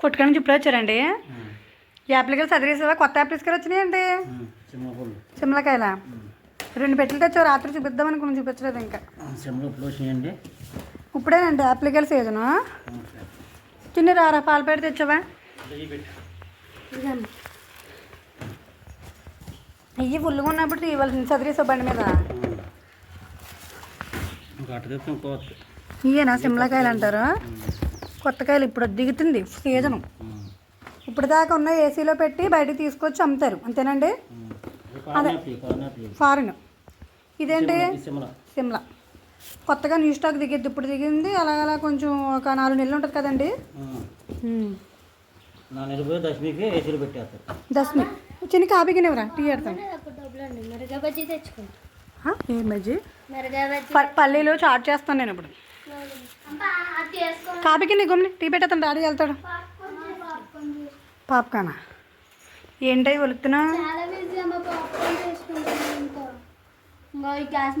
కొట్టుకొని నుంచి ఇప్పుడు వచ్చారండి యాప్లికలు చదివేసావా కొత్త యాప్లికలు వచ్చినాయండి సిమ్లకాయల రెండు పెట్టెలు తెచ్చావు రాత్రి చూపిద్దాం అనుకుని చూపించలేదు ఇంకా. వచ్చినాయండి. ఇప్పుడేనండి యాప్లికల్ సీజను. తిని రారా పాలపేట తెచ్చావా? ఇవి ఫుల్గా ఉన్నప్పుడు ఇవ్వాల్సింది చదివేసావు బండి మీద. ఇయేనా సిమ్లకాయలు అంటారు. కొత్త కాయలు ఇప్పుడు దిగుతుంది సీజను. ఇప్పుడు దాకా ఉన్న ఏసీలో పెట్టి బయటకు తీసుకొచ్చి అమ్ముతారు. అంతేనండి? కార్నాపి ఫారిన్. ఇదేంటి? సిమ్ల సిమ్లా. కొత్తగా న్యూ స్టాక్ దిగిద్ది ఇప్పుడు దిగింది. అలా అలా కొంచెం ఒక నాలుగు నెలలు ఉంటుంది కదండి? దశమి. చిన్న కాపీకినివరా టీ పెడతాను. డబ్బులండి మిరగా బజ్జీ ఏం పల్లీలు చాట్ చేస్తాను నేను ఇప్పుడు. అది కాపీకి నీ గుమ్ని టీ పెట్టేస్తాను డాడీ వెళ్తాడు. పాప్కానా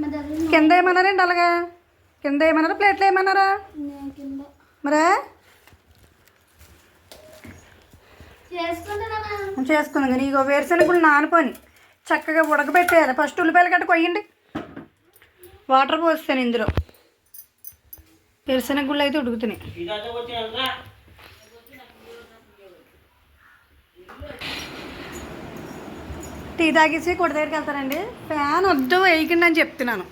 మీద అది కింద ఏమన్నారండి అలాగా? కింద ఏమన్నారా? ప్లేట్లు ఏమన్నారా? మరే? చేసుకుందాం కానీ ఇగో వేరుశనగలు నానుకొని చక్కగా ఉడకబెట్టేయాలి. ఫస్ట్ ఉల్లిపాయలు గట్ట కొయ్యండి. వాటర్ పోస్తాను ఇందులో. వేరుశనగ గుళ్ళు అయితే ఉడుకుతున్నాయి. టీ తాగేసి కొడ దగ్గరికి వెళ్తానండి ఫ్యాన్ వద్దు వేయకండి అని చెప్తున్నాను.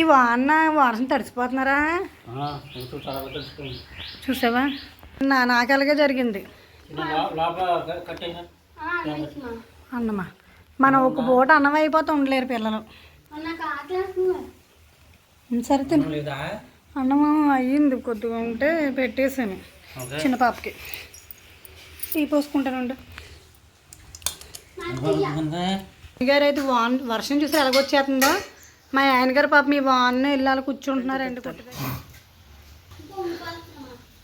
ఈ వాన వారసం తడిసిపోతున్నారా? చూసావా? నా నాకు అలాగే జరిగింది అన్నమా. మనం ఒక పూట అన్నం అయిపోతే ఉండలేరు పిల్లలు. సరే తిను. లేదా? అన్నం అయ్యింది కొద్దిగా ఉంటే పెట్టేసాను చిన్న పాపకి. టీ పోసుకుంటానుండు గారు అయితే వాన్ వర్షం చూసి ఎలాగొచ్చేస్తుందో. మా ఆయన గారు పాప మీ వాన్ ఇల్లాలు కూర్చుంటున్నారండి కొద్దిగా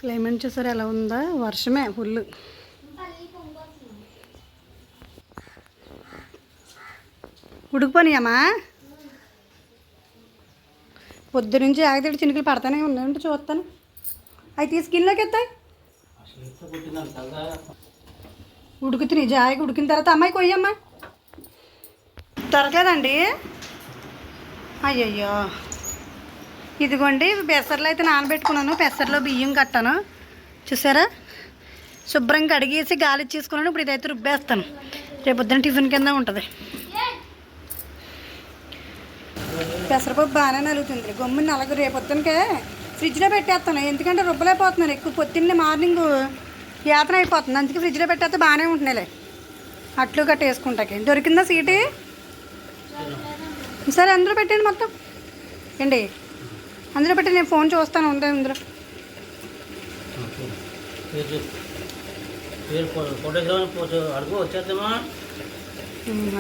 క్లైమేట్ చూసారు ఎలా ఉందా? వర్షమే ఫుల్. ఉడికిపోయినాయమ్మా పొద్దు నుంచి ఆగితే చినుకులు పడతానే ఉన్నాయంటే చూస్తాను. అవి తీసుకెళ్ళలోకి ఎత్తాయి. అసలు ఎట్లా ఉడుకుతున్నాయి. జాయిగా ఉడికిన తర్వాత అమ్మాయి కొయ్యమ్మా. దొరకలేదండి. అయ్యయ్యో. ఇదిగోండి పెసర్లు అయితే నానబెట్టుకున్నాను. పెసర్లో బియ్యం కట్టాను. చూసారా? శుభ్రంగా కడిగేసి గాలి తీసుకున్నాను ఇప్పుడు ఇదైతే రుబ్బేస్తాను. రేపు పొద్దున టిఫిన్ కింద ఉంటుంది. పెసరపప్పు బాగానే నలుగుతుంది. గమ్ముని నలగ రేపు పొద్దునకే ఫ్రిడ్జ్లో పెట్టేస్తాను. ఎందుకంటే రుబ్బలేకపోతున్నాను ఎక్కువ పొద్దున్నే మార్నింగ్ యాతన అయిపోతుంది. అందుకే ఫ్రిడ్జ్లో పెట్టేస్తే బాగానే ఉంటున్నాయిలే. అట్లు గట్ట వేసుకుంటాకి దొరికిందా సీటీ? సరే అందులో పెట్టండి మొత్తం. ఏంటి? అందులో పెట్టి నేను ఫోన్ చూస్తాను. ఉంది అందులో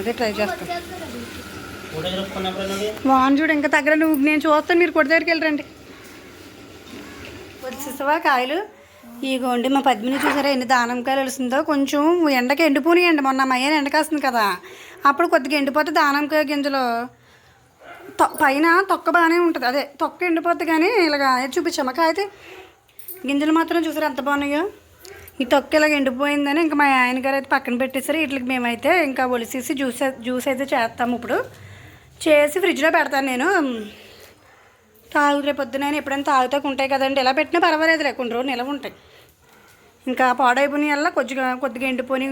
అదే ట్రై చేస్తాను వాన్ చూడు ఇంకా తగ్గర నువ్వు. నేను చూస్తాను మీరు కొట్టి దగ్గరికి వెళ్ళరండి. వచ్చేసావా కాయలు? ఇగోండి మా పద్మిని చూసారా? ఎన్ని దానం కాయలు వెలుస్తుందో కొంచెం ఎండకి ఎండిపోయినాయండి మొన్న మా అయ్యని ఎండ కాస్తుంది కదా. అప్పుడు కొద్దిగా ఎండిపోతే దానంకాయ గింజలు తొ పైన తొక్క బాగానే ఉంటుంది. అదే తొక్క ఎండిపోద్ది కానీ ఇలాగా చూపించామా కాయితే గింజలు మాత్రం చూసారా? ఎంత బాగున్నాయో. ఈ తొక్క ఇలాగ ఎండిపోయిందని ఇంకా మా ఆయన గారు అయితే పక్కన పెట్టేసరి వీటికి మేమైతే ఇంకా ఒలిసేసి జ్యూస్ జ్యూస్ అయితే చేస్తాము ఇప్పుడు. చేసి ఫ్రిడ్జ్లో పెడతాను నేను. తాగు రేపు పొద్దున ఎప్పుడైనా తాగుతాకు ఉంటాయి కదండి. ఇలా పెట్టినా పర్వాలేదు కొన్ని రోజులు నిలవ ఉంటాయి. ఇంకా పాడైపోయిన వల్ల కొద్దిగా కొద్దిగా ఎండిపోయి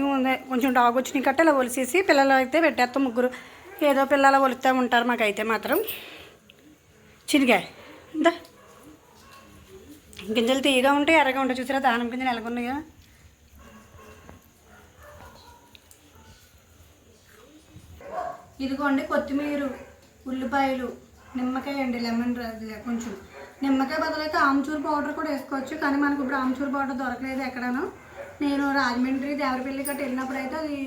కొంచెం డాగ్ వచ్చిన కట్ట ఇలా ఒలిసేసి పిల్లలు అయితే పెట్టేస్తాం ముగ్గురు. ఏదో పిల్లలు ఒలుస్తూ ఉంటారు మాకైతే మాత్రం. చినిగా ఇందా. గింజలు తీయగా ఉంటాయి ఎర్రగా ఉంటాయి. చూసారా దానం గింజలు ఎలాగున్నాయో. ఇదిగోండి కొత్తిమీర ఉల్లిపాయలు నిమ్మకాయ అండి లెమన్ అది కొంచెం. నిమ్మకాయ బదులైతే ఆమ్చూర్ పౌడర్ కూడా వేసుకోవచ్చు కానీ మనకు ఇప్పుడు ఆమ్చూర్ పౌడర్ దొరకలేదు ఎక్కడనో. నేను రాజమండ్రి దేవరపల్లి గట్ట వెళ్ళినప్పుడు అయితే అది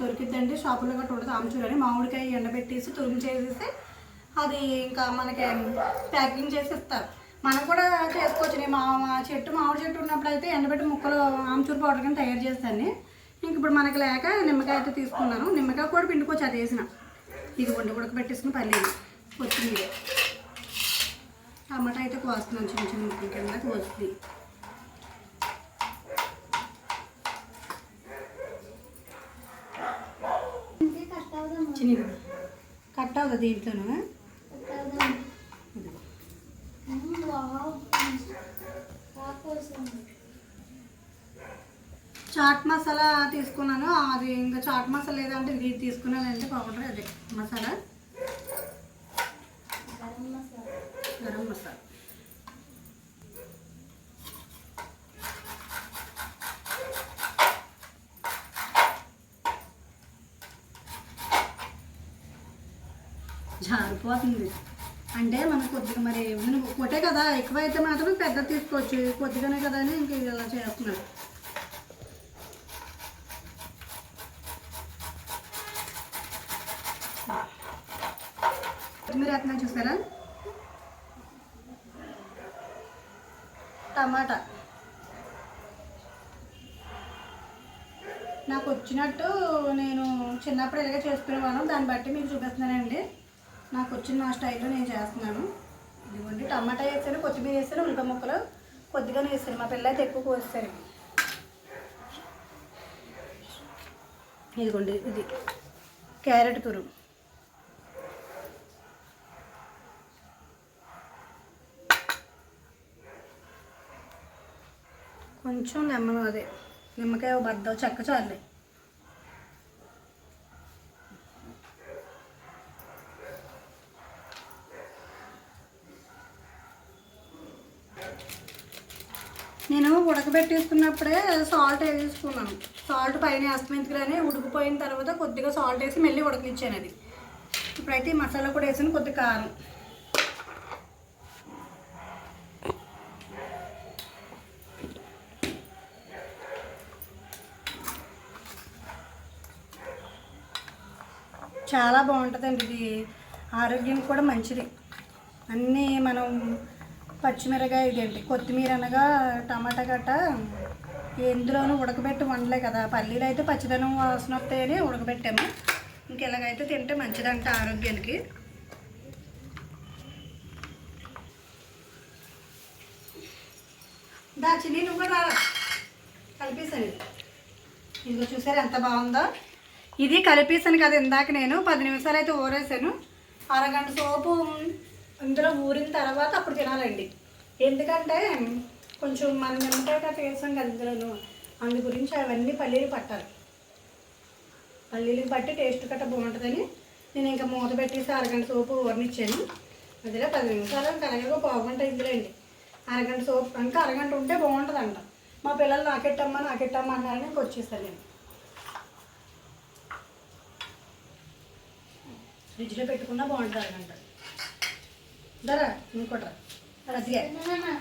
దొరికిద్దండి. షాపులో గట్ట ఉండదు ఆమ్చూర్ అని. మామిడికాయ ఎండబెట్టేసి తురుము చేసేసి అది ఇంకా మనకి ప్యాకింగ్ చేసి ఇస్తారు. మనం కూడా చేసుకోవచ్చు. నేను మా మా చెట్టు మామిడి చెట్టు ఉన్నప్పుడు అయితే ఎండబెట్టి ముక్కలు ఆమ్చూర్ పౌడర్ కింద తయారు చేస్తాను. ఇంక ఇప్పుడు మనకి లేక నిమ్మకాయ అయితే తీసుకున్నాను. నిమ్మకాయ కూడా పిండుకోవచ్చు అది వేసిన. ఇది వండి ఉడకబెట్టేసుకుని పల్లీలు కొత్తిమీర. టమాటా అయితే కోస్తున్నాను చిన్న చిన్న ముక్కల కింద కోస్తుంది చిన్న కట్ అవుతుంది దీంట్లోనూ చాట్ మసాలా తీసుకున్నాను. అది ఇంకా చాట్ మసాలా లేదంటే ఇది తీసుకున్నానంటే పౌడర్ అదే మసాలా. గరం మసాలా. మసాలా జారిపోతుంది. అంటే మనం కొద్దిగా మరి ఒకటే కదా ఎక్కువైతే మాత్రం పెద్ద తీసుకోవచ్చు. కొద్దిగానే కదా అని ఇంక ఇలా చేస్తున్నాను. కొత్తిమీర వేస్తున్నాను చూసారా? టమాటా. నాకు వచ్చినట్టు నేను చిన్నప్పుడు ఇలాగే చేసుకునేవాను దాన్ని బట్టి మీకు చూపిస్తున్నానండి. నాకు వచ్చిన నా స్టైల్లో నేను చేస్తున్నాను. ఇదిగోండి టమాటా వేసాను కొత్తిమీర వేసాను ఉల్లిపాయ ముక్కలు కొద్దిగానే వేసాను. మా పిల్ల అయితే ఎక్కువ కోస్తారు. ఇదిగోండి ఇది క్యారెట్ తురుము. కొంచెం నిమ్మ అదే నిమ్మకాయ బద్ద చెక్క చాలే. నేను ఉడకబెట్టేసుకున్నప్పుడే సాల్ట్ వేసేసుకున్నాను సాల్ట్ పైన వేస్తున్నందుకునే ఉడికిపోయిన తర్వాత కొద్దిగా సాల్ట్ వేసి మళ్ళీ ఉడకనిచ్చాను అది. ఇప్పుడైతే ఈ మసాలా కూడా వేసాను కొద్దిగా కారం. చాలా బాగుంటుందండి ఇది. ఆరోగ్యం కూడా మంచిది. అన్నీ మనం పచ్చిమిరకాయ ఇదేంటి కొత్తిమీర అనగా టమాటా గట్ట ఎందులోనూ ఉడకబెట్టి వండలే కదా. పల్లీలు అయితే పచ్చిదనం వాసన వస్తాయని ఉడకబెట్టాము. ఇంక ఇలాగైతే తింటే మంచిదంట ఆరోగ్యానికి. దాచిని నువ్వు కూడా కలిపేసాను ఇదిగో చూసారు ఎంత బాగుందో? ఇది కలిపేసాను కదా ఇందాక నేను. పది నిమిషాలు అయితే ఊరేసాను. అరగంట సోపు ఇందులో ఊరిన తర్వాత అప్పుడు తినాలండి. ఎందుకంటే కొంచెం మన నిమ్మకాయ వేసాం కదా ఇందులోను. అందు గురించి అవన్నీ పల్లీలు పట్టాలి. పల్లీలు పట్టి టేస్ట్ కట్ట బాగుంటుందని నేను ఇంకా మూత పెట్టేసి అరగంట సోపు ఊరనిచ్చాను. అందులో పది నిమిషాలు ఇంకా అలాగే ఇందులో అండి అరగంట సోపు ఇంకా అరగంట ఉంటే బాగుంటుందంట. మా పిల్లలు నాకెట్టమ్మా నాకెట్టమ్మా అన్నారని వచ్చేసాను నేను ఫ్రిడ్జ్లో పెట్టుకున్నా బాగుంటుంది అరగంట దరా ఇంకోటి రద్దిగా తిన్నానా?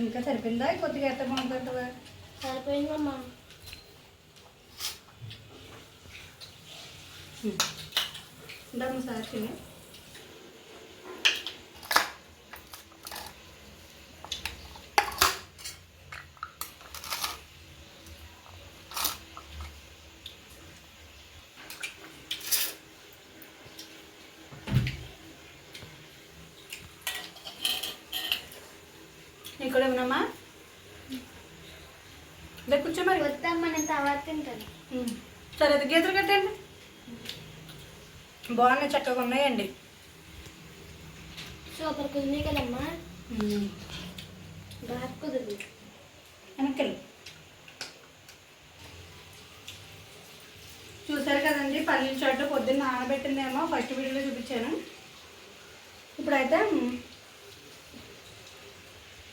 ఇంకా సరిపోయిందా? కొద్దిగా ఎట్ట బాగుంటుందా సరిపోయిందమ్మా ఇందాక సార్ తిని నీకు కూడా ఏమన్నామ్మా ఇలా కూర్చో మరి వద్దమ్మా నేను తర్వాత తింటాను. సరే అది గీతలు కట్టండి. బాగున్నాయి చక్కగా ఉన్నాయండి. సూపర్ కుదిరి కదమ్మా. బాగా కుదిరి వెనక్కి చూసారు కదండి పల్లీల చాటు పొద్దున్న నానబెట్టిందేమో ఫస్ట్ వీడియోలో చూపించాను. ఇప్పుడైతే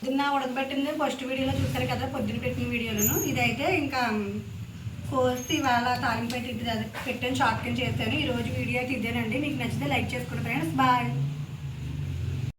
పొద్దున్న ఉడకబెట్టింది ఫస్ట్ వీడియోలో చూసారు కదా పొద్దున్న పెట్టిన వీడియోలను. ఇదైతే ఇంకా కోసి ఇవాళ తాలింపు పెట్టి పెట్టాను షార్ట్ కింద ఈరోజు వీడియో అయితే ఇదేనండి. మీకు నచ్చితే లైక్ చేసుకుంటాను ఫ్రెండ్స్. బాయ్.